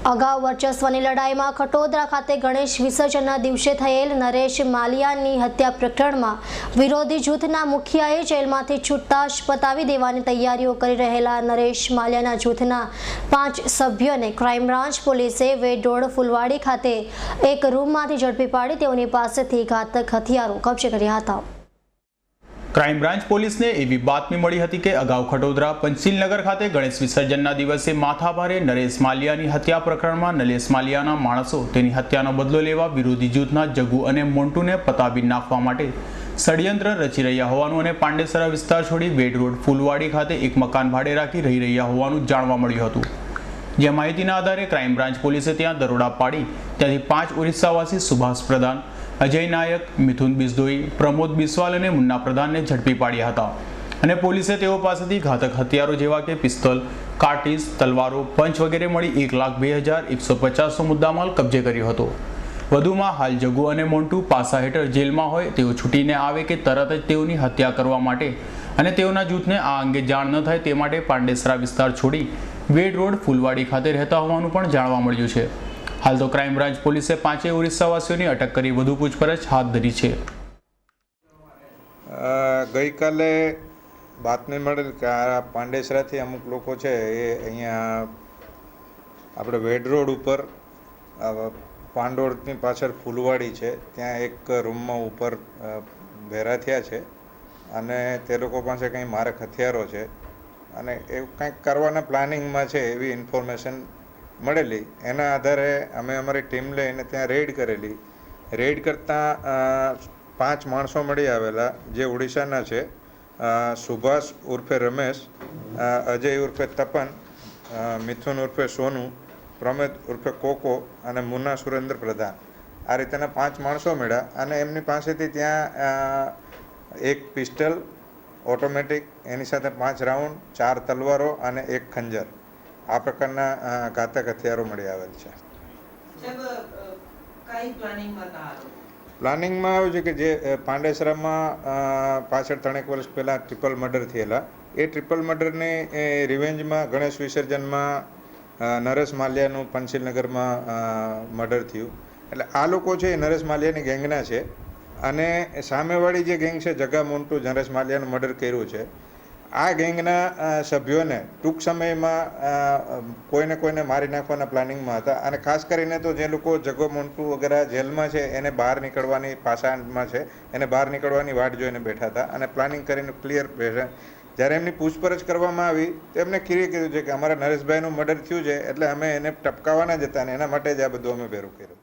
અગાઉ વર્ચસ્વની લડાઈમાં ખટોદરા ખાતે ગણેશ વિસર્જનના દિવસે થયેલ નરેશ માલિયાની હત્યા પ્રકરણમાં વિરોધી જૂથના મુખિયાએ જેલમાંથી છૂટતા જ પતાવી દેવાની તૈયારીઓ કરી રહેલા નરેશ માલિયાના જૂથના પાંચ સભ્યોને ક્રાઇમ બ્રાન્ચ પોલીસે વેડોળ ફુલવાડી ખાતે એક રૂમમાંથી ઝડપી પાડી તેઓની પાસેથી ઘાતક હથિયારો કબજે કર્યા હતા. ક્રાઇમ બ્રાન્ચ પોલીસને એવી બાતમી મળી હતી કે અગાઉ ખટોદરા પંચશીલનગર ખાતે ગણેશ વિસર્જનના દિવસે માથાભારે નરેશ માલિયાની હત્યા પ્રકરણમાં નરેશ માલિયાના માણસો તેની હત્યાનો બદલો લેવા વિરોધી જૂથના જગુ અને મોન્ટુને પતાવી નાખવા માટે ષડયંત્ર રચી રહ્યા હોવાનું અને પાંડેસરા વિસ્તાર છોડી વેડ રોડ ફૂલવાડી ખાતે એક મકાન ભાડે રાખી રહી રહ્યા હોવાનું જાણવા મળ્યું હતું. જે માહિતીના આધારે ક્રાઇમ બ્રાન્ચ પોલીસે ત્યાં દરોડા પાડી ત્યાંથી પાંચ ઓરિસ્સાવાસી સુભાષ પ્રધાન અજય નાયક, મિથુન બિસ્દોઈ, પ્રમોદ બિસ્વાલ અને મુન્ના પ્રધાનને ઝડપી પાડ્યા હતા. અને પોલીસે તેઓ પાસેથી ઘાતક હથિયારો જેવા કે પિસ્તોલ કાર્ટીસ તલવારો, પંચ વગેરે મળી એક લાખ બે હજાર એકસો પચાસનો મુદ્દામાલ કબજે કર્યો હતો. વધુમાં હાલ જગુ અને મોન્ટુ પાસા હેઠળ જેલમાં હોય તેઓ છૂટીને આવે કે તરત જ તેઓની હત્યા કરવા માટે અને તેઓના જૂથને આ અંગે જાણ ન થાય તે માટે પાંડેસરા વિસ્તાર છોડી વેડ રોડ ફૂલવાડી ખાતે રહેતા હોવાનું પણ જાણવા મળ્યું છે. હાલ તો ક્રાઇમ બ્રાન્ચ પોલીસે પાંચેય ઓરિસ્સાવાસીઓની અટક કરી વધુ પૂછપરછ હાથ ધરી છે. ગઈકાલે બાતમી મળેલ કે આ પાંડેસરાથી અમુક લોકો છે એ અહીંયા આપણે વેડ રોડ ઉપર પાંડોળની પાછળ ફૂલવાડી છે. ત્યાં એક રૂમમાં ઉપર ભેરા થયા છે અને તે લોકો પાસે કંઈ મારક હથિયારો છે. અને એવું કંઈક કરવાના પ્લાનિંગમાં છે એવી ઇન્ફોર્મેશન મળેલી. એના આધારે અમે અમારી ટીમ લઈને ત્યાં રેડ કરેલી. રેડ કરતાં પાંચ માણસો મળી આવેલા, જે ઓડિશાના છે. સુભાષ ઉર્ફે રમેશ અજય ઉર્ફે તપન મિથુન ઉર્ફે સોનુ પ્રમેદ ઉર્ફે કોકો અને મુન્ના સુરેન્દ્ર પ્રધાન. આ રીતેના પાંચ માણસો મળ્યા અને એમની પાસેથી ત્યાં એક પિસ્ટલ, ઓટોમેટિક, એની સાથે પાંચ રાઉન્ડ, ચાર તલવારો અને એક ખંજર. આ પ્રકારના ઘાતક હથિયારો મળી આવેલ છે. પ્લાનિંગમાં આવ્યું છે કે જે પાંડેસરામાં પાછળ ત્રણેક વર્ષ પહેલાં ટ્રિપલ મર્ડર થયેલા. એ ટ્રિપલ મર્ડરની રિવેન્જમાં ગણેશ વિસર્જનમાં નરેશ માલ્યાનું પંચીલનગરમાં મર્ડર થયું. એટલે આ લોકો છે એ નરેશ માલ્યાની ગેંગના છે. અને સામેવાળી જે ગેંગ છે જગા મોન્ટુ નરેશ માલ્યાનું મર્ડર કર્યું છે આ ગેંગના સભ્યોને ટૂંક સમયમાં કોઈને કોઈને મારી નાખવાના પ્લાનિંગમાં હતા. અને ખાસ કરીને તો જે લોકો જગો મોન્ટુ વગેરે જેલમાં છે, એને બહાર નીકળવાની પાસામાં છે, એને બહાર નીકળવાની વાટ જોઈને બેઠા હતા. અને પ્લાનિંગ કરીને ક્લિયર બેઠા. જ્યારે એમની પૂછપરછ કરવામાં આવી, તો એમને ક્લિયર કીધું છે કે અમારા નરેશભાઈનું મર્ડર થયું છે, એટલે અમે એને ટપકાવવાના જ હતા અને એના માટે જ આ બધું અમે ભેરું કર્યું.